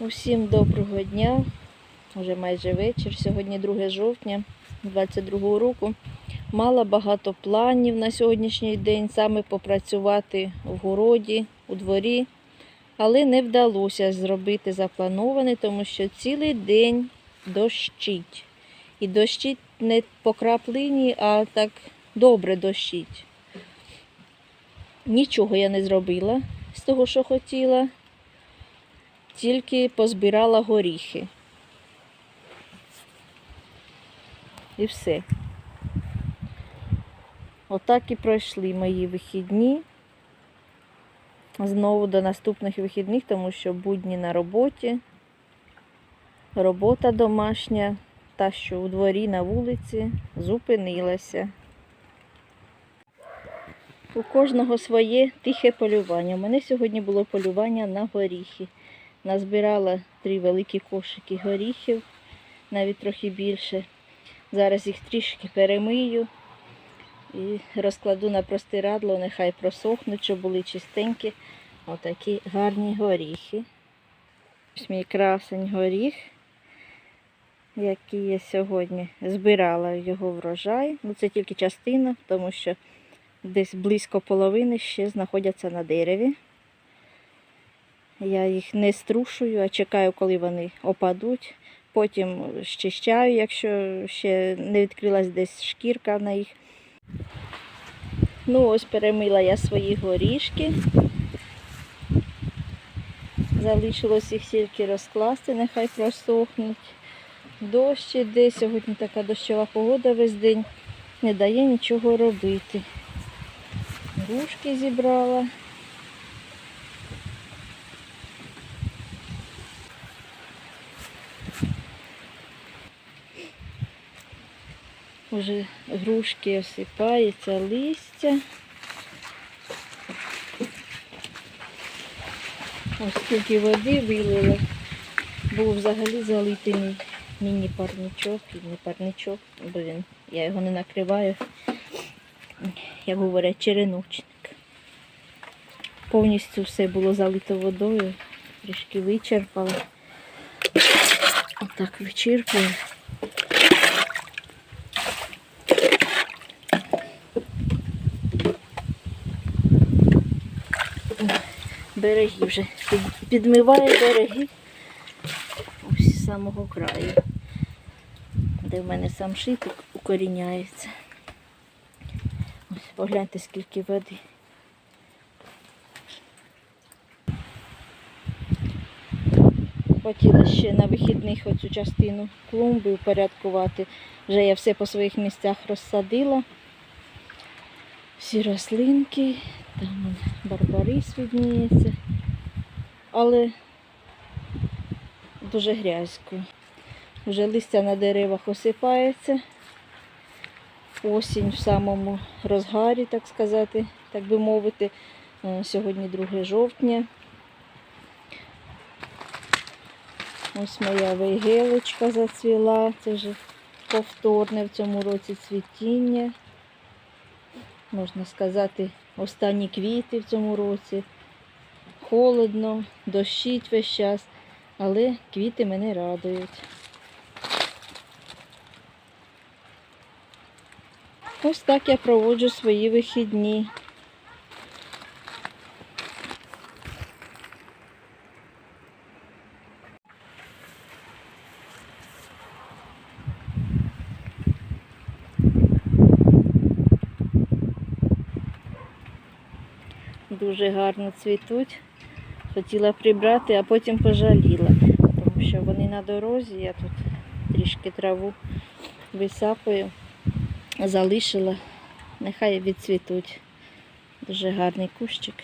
Усім доброго дня. Вже майже вечір. Сьогодні 2 жовтня 22 року. Мала багато планів на сьогоднішній день, саме попрацювати в городі, у дворі, але не вдалося зробити заплановане, тому що цілий день дощить. І дощить не по краплині, а так добре дощить. Нічого я не зробила з того, що хотіла тільки позбирала горіхи. І все. Отак і пройшли мої вихідні. Знову до наступних вихідних, тому що будні на роботі, робота домашня, та, що у дворі на вулиці, зупинилася. У кожного своє тихе полювання. У мене сьогодні було полювання на горіхи. Назбирала три великі кошики горіхів, навіть трохи більше. Зараз їх трішки перемию і розкладу на простирадло, нехай просохнуть, щоб були чистенькі. Отакі гарні горіхи. Ось мій красень горіх, який я сьогодні збирала його врожай. Ну, це тільки частина, тому що десь близько половини ще знаходяться на дереві. Я їх не струшую, а чекаю, коли вони опадуть. Потім щищаю, якщо ще не відкрилась десь шкірка на їх. Ну, ось перемила я свої горішки. Залишилось їх тільки розкласти, нехай просохнуть. Дощ іде, сьогодні така дощова погода весь день, не дає нічого робити. Грушки зібрала. Уже грушки осипаються листя. Ось скільки води вилила. Був взагалі залитий мій міні-парничок, не парничок, бо він, я його не накриваю, як говорять, череночник. Повністю все було залито водою, трішки вичерпала. Отак вичерпую. Береги вже підмиває береги ось з самого краю, де в мене сам шитик укоріняється. Ось погляньте, скільки води. Хотіла ще на вихідних оцю частину клумби упорядкувати. Вже я все по своїх місцях розсадила. Всі рослинки, там барбарис відніється, але дуже грязько. Вже листя на деревах осипається. Осінь в самому розгарі, так сказати, так би мовити. Е, Сьогодні 2 жовтня. Ось моя вейгелочка зацвіла. Це вже повторне в цьому році цвітіння можна сказати, останні квіти в цьому році. Холодно, дощить весь час, але квіти мене радують. Ось так я проводжу свої вихідні. Дуже гарно цвітуть. Хотіла прибрати, а потім пожаліла, тому що вони на дорозі, я тут трішки траву висапую, залишила, нехай відцвітуть. Дуже гарний кущик.